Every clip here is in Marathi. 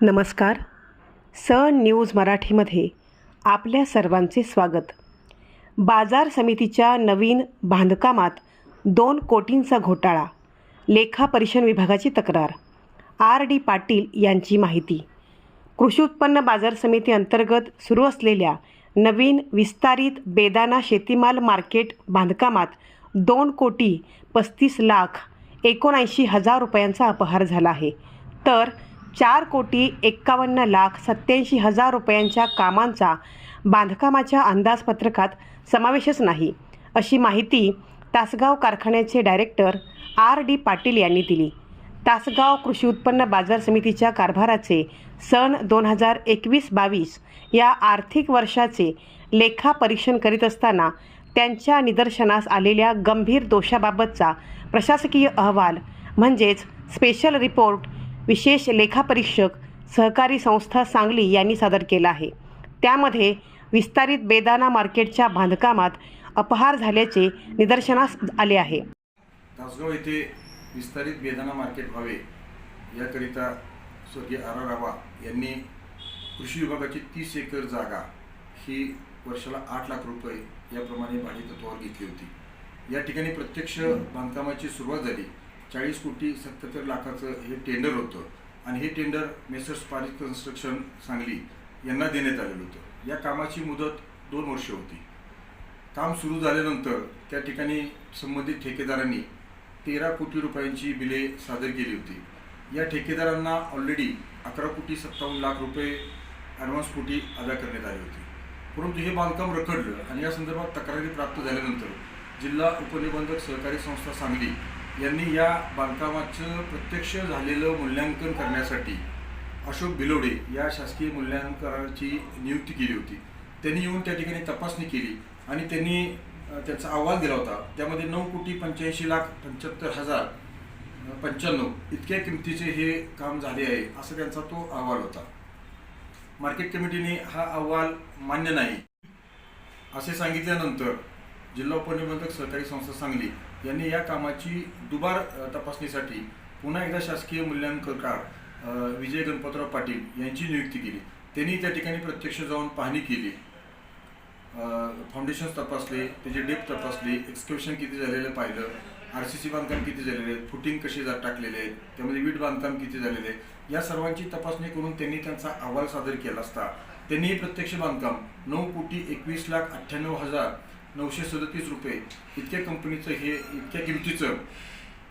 नमस्कार. सन न्यूज मराठीमध्ये आपल्या सर्वांचे स्वागत. बाजार समितीच्या नवीन बांधकामात दोन कोटींचा घोटाळा लेखापरीक्षण विभागाची तक्रार आर डी पाटील यांची माहिती. कृषी उत्पन्न बाजार समिती अंतर्गत सुरू असलेल्या नवीन विस्तारित बेदाना शेतीमाल मार्केट बांधकामात दोन कोटी पस्तीस लाख एकोणऐंशी हजार रुपयांचा अपहार झाला आहे. तर चार कोटी एक्कावन्न लाख सत्याऐंशी हजार रुपयांच्या कामांचा बांधकामाच्या अंदाजपत्रकात समावेशच नाही अशी माहिती तासगाव कारखान्याचे डायरेक्टर आर डी पाटील यांनी दिली. तासगाव कृषी उत्पन्न बाजार समितीच्या कारभाराचे सन दोन हजार एकवीस बावीस या आर्थिक वर्षाचे लेखा परीक्षण करीत असताना त्यांच्या निदर्शनास आलेल्या गंभीर दोषाबाबतचा प्रशासकीय अहवाल म्हणजेच स्पेशल रिपोर्ट विशेष लेखापरीक्षक सहकारी संस्था सांगली यांनी सादर केला आहे. त्यामध्ये विस्तारित बेदाना मार्केटच्या बांधकामात अपहार झाल्याचे निदर्शनास आले आहे. तासगाव येथे विस्तारित बेदाना मार्केट व्हावे याकरिता स्वर्गीय आर आर रावा यांनी कृषी विभागाची तीस एकर जागा ही वर्षाला आठ लाख रुपये याप्रमाणे भाडेतत्वावर घेतली होती. या ठिकाणी प्रत्यक्ष बांधकामाची सुरुवात झाली. चाळीस कोटी सत्याहत्तर लाखाचं हे टेंडर होतं. आणि हे tender messrs Parik construction Sangli यांना देण्यात आलेलं होतं. या कामाची मुदत दोन वर्ष होती. काम सुरू झाल्यानंतर त्या ठिकाणी संबंधित ठेकेदारांनी तेरा कोटी रुपयांची बिले सादर केली होती. या ठेकेदारांना ऑलरेडी अकरा कोटी सत्तावन्न लाख रुपये ॲडव्हान्स कोटी अदा करण्यात आले होते. परंतु हे बांधकाम रखडलं आणि या संदर्भात तक्रारी प्राप्त झाल्यानंतर जिल्हा उपनिबंधक सहकारी संस्था सांगली यांनी या बांधकामाचं प्रत्यक्ष झालेलं मूल्यांकन करण्यासाठी अशोक बिलोडे या शासकीय मूल्यांकनाची नियुक्ती केली होती. त्यांनी येऊन त्या ठिकाणी तपासणी केली आणि त्यांनी त्याचा अहवाल दिला होता. त्यामध्ये नऊ कोटी पंच्याऐंशी लाख पंच्याहत्तर हजार पंच्याण्णव इतक्या किमतीचे हे काम झाले आहे असा त्यांचा तो अहवाल होता. मार्केट कमिटीने हा अहवाल मान्य नाही. असे सांगितल्यानंतर जिल्हा उपनिबंधक सहकारी संस्था सांगली यांनी या कामाची दुबार तपासणीसाठी पुन्हा एकदा शासकीय मूल्यांकनकार विजय गणपतराव पाटील यांची नियुक्ती केली. त्यांनी त्या ठिकाणी प्रत्यक्ष जाऊन पाहणी केली. फाउंडेशन तपासले त्याचे डेप तपासले एक्सक्युशन किती झालेलं पाहिलं आर सी सी बांधकाम किती झालेले आहेत फुटिंग कसे जा टाकलेले आहेत त्यामध्ये वीट बांधकाम किती झालेले आहे या सर्वांची तपासणी करून त्यांनी त्यांचा अहवाल सादर केला असता. त्यांनीही प्रत्यक्ष बांधकाम नऊ कोटी एकवीस लाख अठ्ठ्याण्णव हजार नऊशे सदतीस रुपये इतक्या कंपनीचं हे इतक्या किमतीचं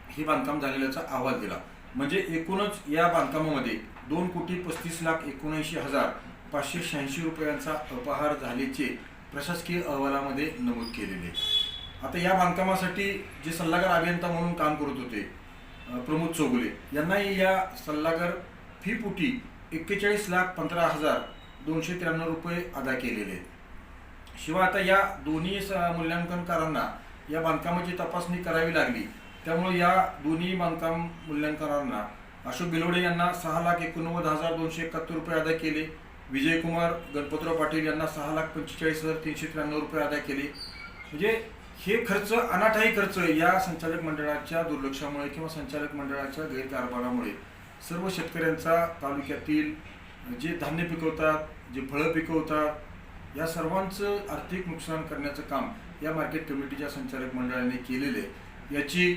हे बांधकाम झालेल्याचा अहवाल दिला. म्हणजे एकूणच या बांधकामामध्ये दोन कोटी पस्तीस लाख एकोणऐंशी हजार पाचशे शहाऐंशी रुपयांचा अपहार झाल्याचे प्रशासकीय अहवालामध्ये नमूद केलेले. आता या बांधकामासाठी जे सल्लागार अभियंता म्हणून काम करत होते प्रमोद चौगुले यांनाही या सल्लागार फी पोटी एक्केचाळीस लाख पंधरा हजार दोनशे त्र्याण्णव रुपये अदा केलेले. आहेत शिवाय आता या दोन्ही स- मूल्यांकनकारांना या बांधकामाची तपासणी करावी लागली. त्यामुळे या दोन्ही बांधकाम मूल्यांकनांना अशोक बिलोडे यांना सहा लाख एकोणनव्वद हजार दोनशे एकाहत्तर रुपये अदा केले. विजयकुमार गणपतराव पाटील यांना सहा लाख पंचेचाळीस हजार तीनशे त्र्याण्णव रुपये अदा केले. म्हणजे हे खर्च अनाठाई खर्च या संचालक मंडळाच्या दुर्लक्षामुळे किंवा संचालक मंडळाच्या गैरकारभारामुळे सर्व शेतकऱ्यांचा तालुक्यातील जे धान्य पिकवतात जे फळं पिकवतात या सर्वांचं आर्थिक नुकसान करण्याचं काम या मार्केट कमिटीच्या संचालक मंडळाने केलेलं आहे. याची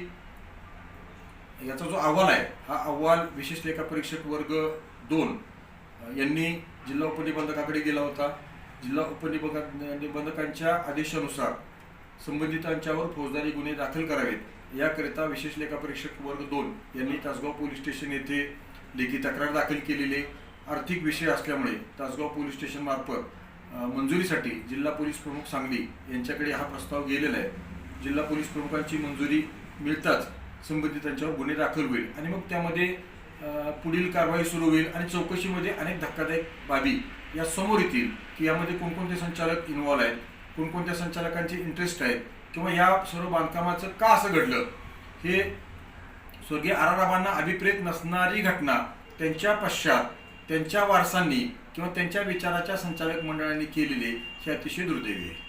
याचा जो अहवाल आहे हा अहवाल विशेष लेखापरीक्षक वर्ग दोन यांनी जिल्हा उपनिबंधकाकडे गेला होता. जिल्हा उपनिबंधक निबंधकांच्या आदेशानुसार संबंधितांच्यावर फौजदारी गुन्हे दाखल करावेत. याकरिता विशेष लेखापरीक्षक वर्ग दोन यांनी तासगाव पोलीस स्टेशन येथे लेखी तक्रार दाखल केलेली आर्थिक विषय असल्यामुळे तासगाव पोलीस स्टेशन मार्फत मंजुरीसाठी जिल्हा पोलीस प्रमुख सांगली यांच्याकडे हा प्रस्ताव गेलेला आहे. जिल्हा पोलीस प्रमुखांची मंजुरी मिळताच संबंधितांच्यावर गुन्हे दाखल होईल आणि मग त्यामध्ये पुढील कारवाई सुरू होईल आणि चौकशीमध्ये अनेक धक्कादायक बाबी या समोर येतील की यामध्ये कोणकोणते संचालक इन्व्हॉल्व आहेत कोणकोणत्या संचालकांचे इंटरेस्ट आहेत किंवा या सर्व बांधकामाचं का असं घडलं? हे स्वर्गीय आराराबांना अभिप्रेत नसणारी घटना त्यांच्या पश्चात त्यांच्या वारसांनी किंवा त्यांच्या विचाराच्या संचालक मंडळांनी केलेले हे अतिशय दुर्दैवी आहे.